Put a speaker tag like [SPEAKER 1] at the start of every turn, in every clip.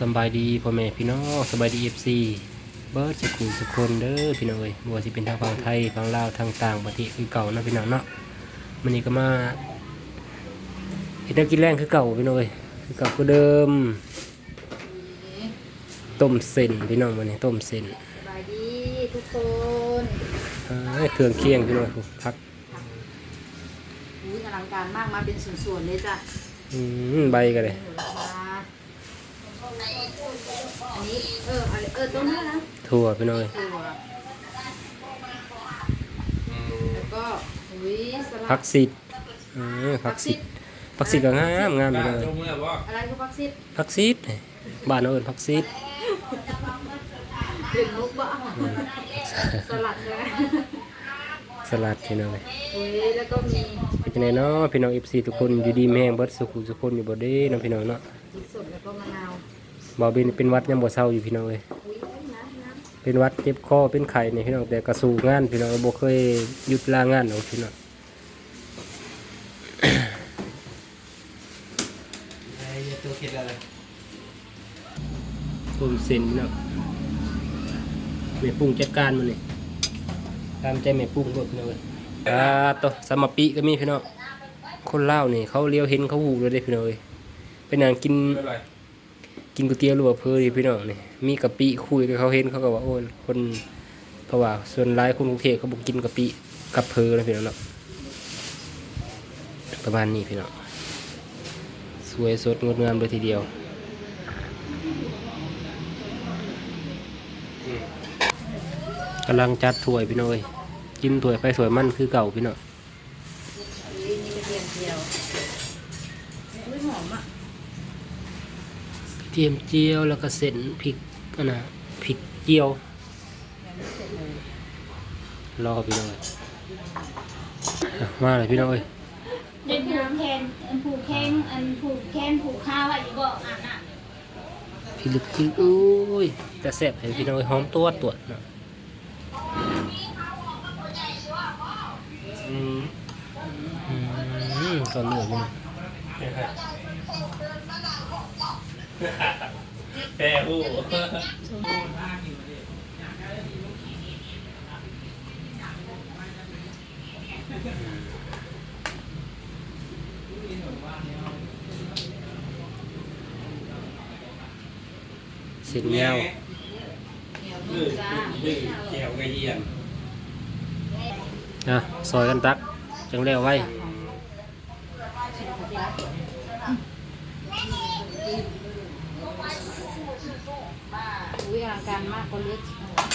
[SPEAKER 1] สำบายดีพ่อแม่พี่น้องสบายดีเอฟซีเบิร์ดสุขุมสุขคนเด้อพี่น้องเอ้ยบัวสิเป็นทางฝั่งไทยฝั่งลาวทางต่างประเทศคือเก่าเนาะพี่น้องเนาะมันนี้ก็มาเห็ดแนวกินแรงคือเก่าพี่น้องเอ้ยคือเก่าคือเดิมต้มเส้นพี่น้องมันนี้ต้มเส้น
[SPEAKER 2] สบายดีทุกคน
[SPEAKER 1] อ่าเครื่องเคียงพี่น้องพัก
[SPEAKER 2] อุ้ยอลังการมากมาเป็นส่วนๆเลยจ้ะ
[SPEAKER 1] อืมใบกันเลย
[SPEAKER 2] หมูราคา อันนี้เอออะไรเออตรงนี้นะ
[SPEAKER 1] ถั่วพี่น้องเอ้ย
[SPEAKER 2] ตัวแล้วก็อุ้ยสลัด
[SPEAKER 1] ผักซีดอ่าผักซีดผักซีดก็งามงามพี่น้องเอ้ย
[SPEAKER 3] จงเมื่อบ่
[SPEAKER 2] อะไรคือพักซิด
[SPEAKER 1] ผักซีดบ้านเราเอิ้นผักซีด
[SPEAKER 2] เป็นมุกบ้าสลัดเลย
[SPEAKER 1] สลัดพี่น้องเอ้ย
[SPEAKER 2] อุ้ยแล้วก็มี
[SPEAKER 1] เป็นจังไดเนาะพี่น้อง FC ทุกคนอยู่ดีแม่งเบิดสุขุทุกคนอยู่บ่เด้เนาะพี่น้องเนาะ
[SPEAKER 2] พริกสดแล้วก็มะนาว
[SPEAKER 1] บ่เป็นเป็นหวัดยังบ่เศร้าอยู่พี่น้องเอ้ย
[SPEAKER 2] อุ้ยน้ำน้
[SPEAKER 1] เป็นหวัดเจ็บคอเป็นไข้นี่พี่น้องแต่ก็สู้งานพี่น้องบ่เคยหยุดลางานเอาพี่น้อง
[SPEAKER 3] ไอ้ตัวเข็ดอะไร
[SPEAKER 1] ต้มเส้นพี่น้องแม่ปรุงจัดการมันนี่ตามใจแม่ปรุงโลดพี่น้องเอ้ยอ่าโตะสมปิก็มีพี่น้องคนลาวนี่เขาเลี้ยวเห็นเขาหูเลยเด้พี่น้องเอ้ยเป็นหยังกิน
[SPEAKER 3] ไม่ไร
[SPEAKER 1] กินก๋วยเตี๋ยวรือว่าเพอดีพี่น้องนี่มีกะปิคุยกับเขาเห็นเขาก็ว่าโอ้คนเพราะว่าส่วนหลายคนกรุงเทพเขาบอกกินกะปิกับเพอนะพี่น้องเนาะประมาณนี้พี่น้องสวยสดงดงามเลยทีเดียวกำลังจัดถ้วยพี่น้อยกินถ้วยไปสวยมั่นคือเก่าพี่น้อง
[SPEAKER 2] เทียมเจียว
[SPEAKER 1] แล้วก็เส้นพริกอันนะพริกเจียว
[SPEAKER 2] ยังไม่เสร็จเลย
[SPEAKER 1] รอพี่น้องเอ้ยอะมาเลยพี่น้องเอ้ย
[SPEAKER 4] เด็กผูกแขนอันผูกแข้งอันผูกแขนผูกขาไว้อยู่บอกอ่านอะ
[SPEAKER 1] พี่ลึกพี่อุ้ยแต่แซ่บให้พี่น้องเอ้ยหอมตัวตัวเนาะอืมอืมก่อนเหนื่อยอยู่นะ
[SPEAKER 3] แพ้หู
[SPEAKER 1] เส้นยาว
[SPEAKER 2] เหนียว
[SPEAKER 3] ดื้อ
[SPEAKER 2] จ้า
[SPEAKER 3] ดื้อแขวกระเยียน
[SPEAKER 1] นะซอยกันตัก จังแล้วไว้
[SPEAKER 2] ยอลังการมากก็เลือก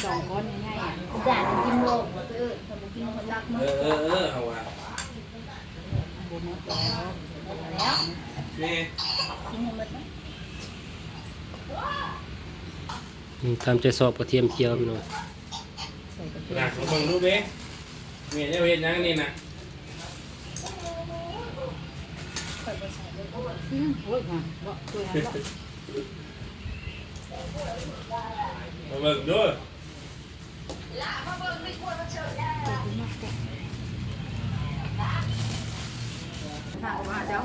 [SPEAKER 2] สองก้อนง่ายๆอะ
[SPEAKER 4] ด่ากินโลกเออทำกินคนรัก
[SPEAKER 3] เอ
[SPEAKER 4] มั้ง
[SPEAKER 3] อเออเออเอาว่ะ
[SPEAKER 2] บนหมดแล้ว
[SPEAKER 4] แล้ว
[SPEAKER 3] นี่
[SPEAKER 4] กินหมดไหม
[SPEAKER 1] อืมตามใจสอบกระเทียมเจียวพี่น้อง
[SPEAKER 2] ใส่กระเทีย
[SPEAKER 3] หนั
[SPEAKER 2] ม
[SPEAKER 3] กของมึงรู้ไหมเมียจะเห็นยังนี่นะ
[SPEAKER 2] อืมโอ้ยงานว่าตัวนั้นละ
[SPEAKER 3] มาเบิ่งด้วย
[SPEAKER 2] ถา มว่าเจ้า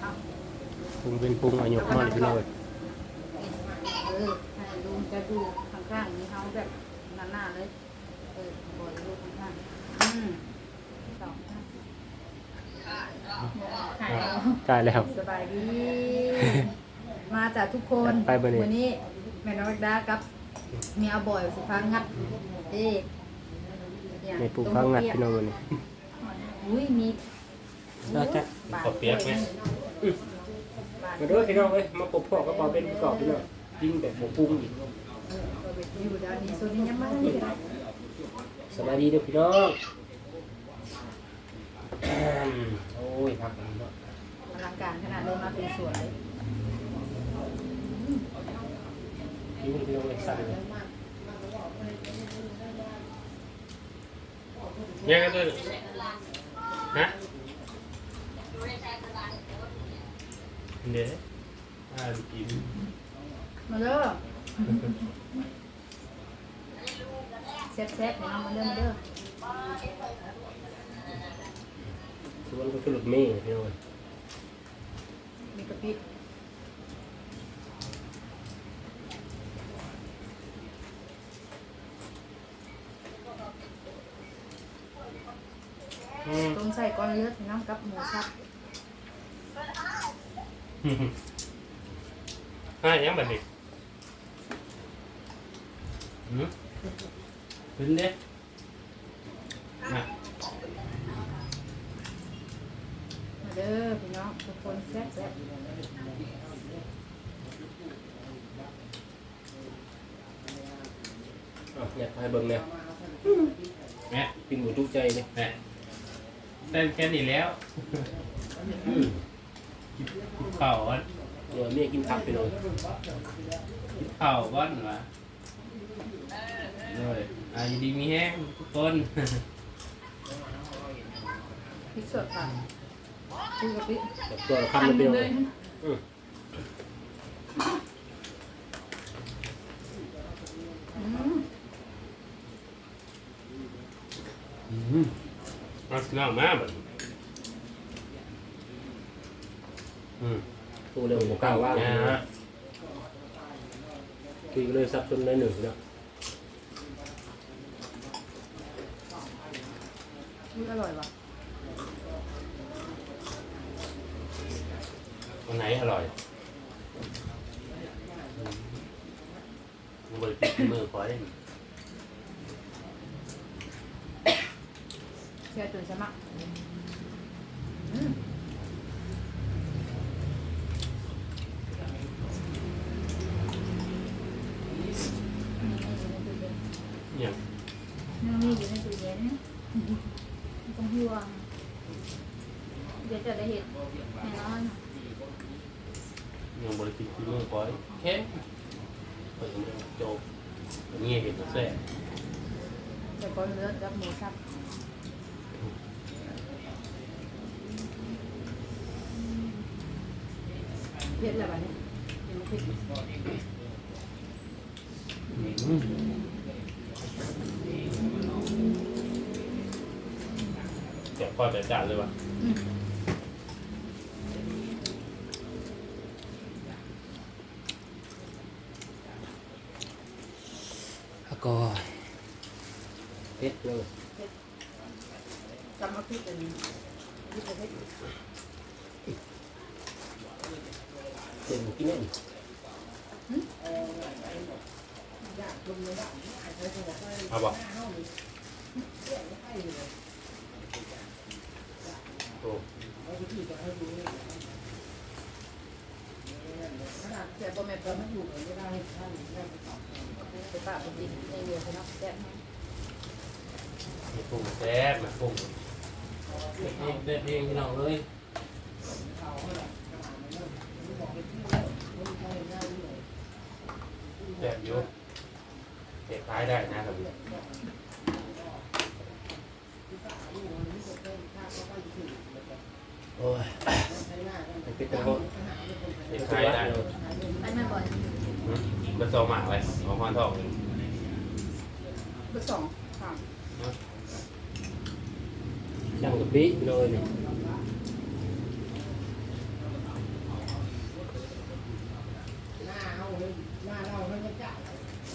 [SPEAKER 2] เอา
[SPEAKER 1] ปรุงเป็นปรุงอายุมาเลยพี่น้องเอ้ย
[SPEAKER 2] เออให้ลุงจะดูข้างๆนี่เขาแบบหน้าๆเลยเออบอยลูกข้างๆอืมสองข้าง
[SPEAKER 4] หายแล้ว
[SPEAKER 1] กายแล้ว
[SPEAKER 2] สบายดี มาจากทุกคน
[SPEAKER 1] ไปบ่นี่
[SPEAKER 2] วันี้แม่น้องดากับเมียบ่อยสิพางัดเอ๊ะเนี่ย
[SPEAKER 1] ในปรุงข้าวงัดพี่น้องวันนี้
[SPEAKER 2] อุ้ยมี
[SPEAKER 1] น่าจะ
[SPEAKER 2] บาท
[SPEAKER 3] ขอเปียกไหม
[SPEAKER 2] บาท
[SPEAKER 1] มาด้วยพี่น้องเอ้ยมาปบพ่อก็ปอเป็นกรอบพี่น้องยิ่งแบบบ่ปรุงอีก
[SPEAKER 2] อยู่ด้านนี้ส่วนนี้ยังไม่ได้เลย
[SPEAKER 1] สบายดีเด้อพี่น้องอืมโอ้ยพักกันเนาะ
[SPEAKER 2] อลังการขนาดเลยมาเป็นสวนเลย
[SPEAKER 1] ยิ้มพี่น้องเอ้ยสั่นเลย
[SPEAKER 3] ยังกันด้วฮะเดี๋ยวอ่านกิน
[SPEAKER 2] มาเด้อแซ่บๆให้น้องมาเด้อมาเด้อ
[SPEAKER 1] สวนก็คือรถเมย์พี่น้องเอ้ย
[SPEAKER 2] มีกระปิ ต้มใส่ก้อนเลือดพี่น้องกับหมูสับ
[SPEAKER 3] อะยังแบบนี้อืมขึ้นเด้น่ะ
[SPEAKER 2] มาเด้อพี่น้องทุกคนแซ่บแซ่บ
[SPEAKER 1] อะอยากให้เบิ่งเนี่ย
[SPEAKER 3] แม่
[SPEAKER 1] กินหมูจุใจเลย
[SPEAKER 3] แม่ ได้แค่นี้แล้ว
[SPEAKER 1] อืม
[SPEAKER 3] กินข้าววัน
[SPEAKER 1] เดี๋ยวเมียกินผักไปเลย
[SPEAKER 3] กินข้าววันวะเลยอายุดีมีแห้งทุกคน
[SPEAKER 2] พริกสดค่ะคุยกับพี่
[SPEAKER 1] กับตัวละคำละเดียวเลยอืม
[SPEAKER 2] อืม
[SPEAKER 3] อืมเอาสิน้องมาแบบอืม
[SPEAKER 1] ตัวเร็วหมูก้าวว่าง
[SPEAKER 3] นะ
[SPEAKER 1] นะคุยกันเลยซับซ้อนในหนึ่งเนาะ
[SPEAKER 2] อุ๊ยอร่อยว่ะ
[SPEAKER 3] อันไหนอร่อยมันบริติดมือพอได้
[SPEAKER 2] เชียร์ตื่นใช่ไหมอืม
[SPEAKER 3] เนี่ย
[SPEAKER 4] ยังมีอยู่ในตู้เย็นต้องห่วงเดี๋ยวจะได้เห็นแน่นอน
[SPEAKER 3] ยังบริติดมือพอได้แค่เปิดมือโจบอันนี้เห็นตัวแซ่
[SPEAKER 2] ใส่ก้อนเลือดกับหมูสับ ผ็ดแล้วบัดนี้เห็นไหมพริก
[SPEAKER 3] เจ็บคอแต่จ่าเลยวะ
[SPEAKER 2] อืม
[SPEAKER 1] แล้วก็เผ็ดเลย
[SPEAKER 2] จำมาพริกเป็นพริกเป็นพริก
[SPEAKER 1] เต็ม กินแน่น
[SPEAKER 3] เอาบอกโอ้
[SPEAKER 2] เสียบะแม่ปลาไม่ถูกเลยไม่ได้ท่านไปปากเป็นดินในเรือพี่น้องแซ่บมี
[SPEAKER 3] ปรุงแซ่บมาปรุงเด็ดเองเด็ดเองพี่น้องเลย แซ่บอยู่เก็บขายได้นะครับ
[SPEAKER 1] โอ้ยเผ็ดจังเลย
[SPEAKER 3] เก็บขายได้
[SPEAKER 4] ไปมาบ่อย
[SPEAKER 3] มันโซหมาไว้ของพรทอง
[SPEAKER 2] เบอร์สองค่ะ
[SPEAKER 1] ช่างกะปิเลยนี่
[SPEAKER 2] สิบหาเพิ่มมาเห็นด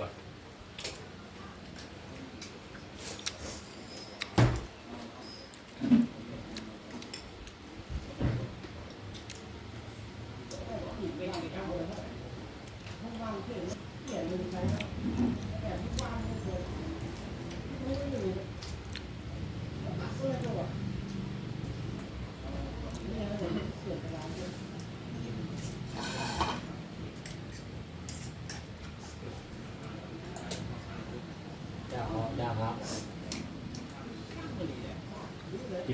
[SPEAKER 2] ก่อน
[SPEAKER 3] Thank you.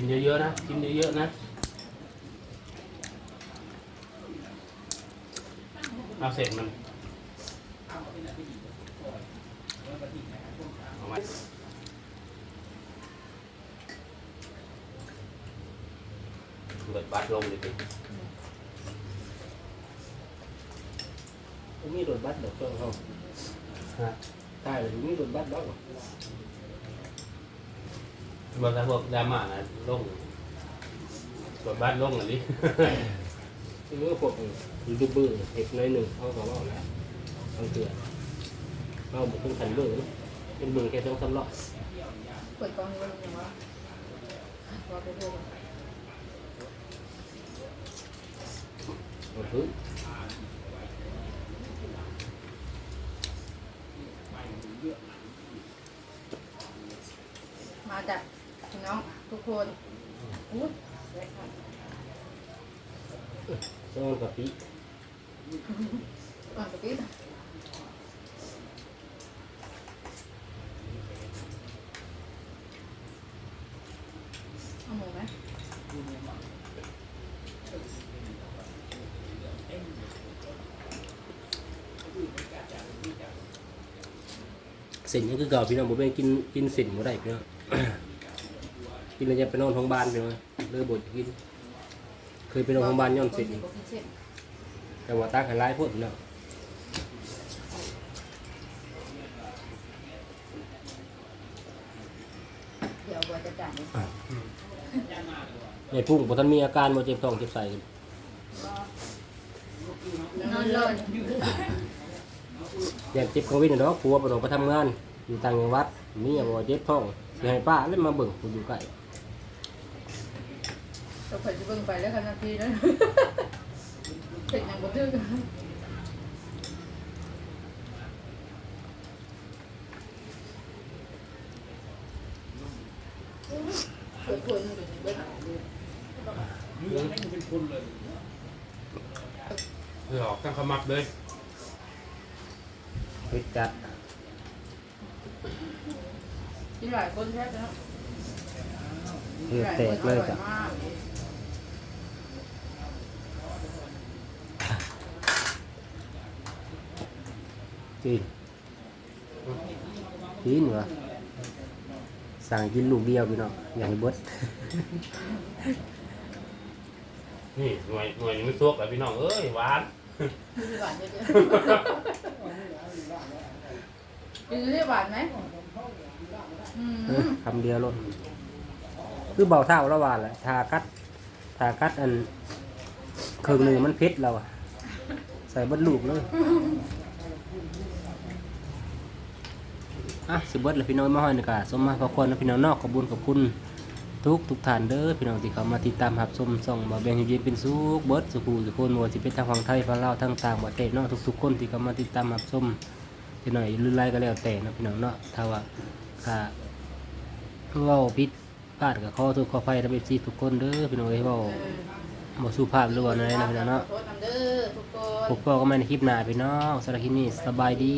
[SPEAKER 3] นเยอะๆนะ กินเยอะๆนะเอาเสร็จมันเอาไว้เปิดบัตรลงเลยดิ
[SPEAKER 1] มีรถบัสเดี๋ยวเครื่องเขา
[SPEAKER 3] ฮะ
[SPEAKER 1] ใช่เลยมีรถบัสแล้ว
[SPEAKER 3] บางทีพวกดราม่านะลงเปิดบัตรลงอันนี้
[SPEAKER 1] เมื่อพวกยูทูบเบอร์เห็กน้อยหนึ่งเขาก็ว่าแล้วเขาเตือนเราบุกขึ้นขันเบอร์เป็นเบอร์แค่สองสามรอบ
[SPEAKER 2] เปิดกล้องนี้ไว้ยังวะรอไปดูก่อน
[SPEAKER 1] เอาพื้น
[SPEAKER 2] มาจาก พี่น้องทุกคนอุ้ยเด็กค่ะ
[SPEAKER 1] สองกะปิ
[SPEAKER 2] ก่อนจะปิดเอาหมูไหม
[SPEAKER 1] เส้นนี่คือเก่าพี่น้องผมเป็นกินกินเส้นบ่ได้พี่น้อง กินแล้วจะไปนอนท้องบ้านพี่น้องเลิกบดกิน เคยไปนอนท้องบ้านย้อนเส้น
[SPEAKER 2] บ่กินเส้น
[SPEAKER 1] แต่ว่าตักให้ร้ายโพดพี่น้อง
[SPEAKER 2] เดี๋ยวบัวจะจ่าย
[SPEAKER 1] ในพุ่งบ่ทันมีอาการบ่เจ็บท้องเจ็บไส้
[SPEAKER 2] นอนเลย
[SPEAKER 1] อยากเจ็บโควิดน่ะเนาะผัวบ่ต้องไปทำงานอยู่ต่างจังหวัดเมียบ่เจ็บท้องสิให้ป้าเลยมาเบิ่งผู้อยู่ใกล้
[SPEAKER 2] เราเคยจะเบิ่งไปแล้วกันนาทีนั้นเสร็จยังบ่ถึงเปิดคนอยู่เบิ่ง
[SPEAKER 3] คือออกตั้งขมับเลย
[SPEAKER 1] เฮ็ดจัด
[SPEAKER 2] ที่หลายคนแท้นะ
[SPEAKER 1] เลือดแตกเลยจ้ะ
[SPEAKER 2] มาก
[SPEAKER 1] กินกินวะสั่งกินลูกเดียวพี่น้องอย่าให้เบิด
[SPEAKER 3] นี่หน่วยหน่วยนี้มันซวกแล้วพี่น้องเอ้ยหวาน
[SPEAKER 2] มีหวานเยอะๆกินเรียกหวานไหมอืม
[SPEAKER 1] คำเดียวลดคือเบาเท่าละวานแหละทากัดทากัดอันเครื่องหนึ่งมันเผ็ดเราอะใส่เบดลูกเลย อะสิเบิร์ดแล้วพี่น้องมาห้อยนี่กะสมมาพระคนนะพี่น้องนอกขอบุญขอบคุณทุกทุกท่านเด้อพี่น้องที่เข้ามาติดตามรับชมส่องมาแบ่งให้เย็นเป็นสุขเบิร์ดสุขูสุขคนว่าสิเป็นทางฝั่งไทยฝั่งลาวทางต่างประเทศเนาะทุกๆคนที่เข้ามาติดตามรับชมจะหน่อยลือไล่ก็แล้วแต่นะพี่น้องเนาะถ้าว่าถ้าเว้าผิดพลาดกับข้อโทษขออภัยรับเอฟซีทุกคนเด้อพี่น้องเอ้ยเว้าบ่สุภาพหรือว่าอะไรนะพี่น้องเนาะ
[SPEAKER 2] โทษทำเด้อทุกคน
[SPEAKER 1] พบกันใหม่ในคลิปหน้าพี่น้องสำหรับคลิปนี้สบายดี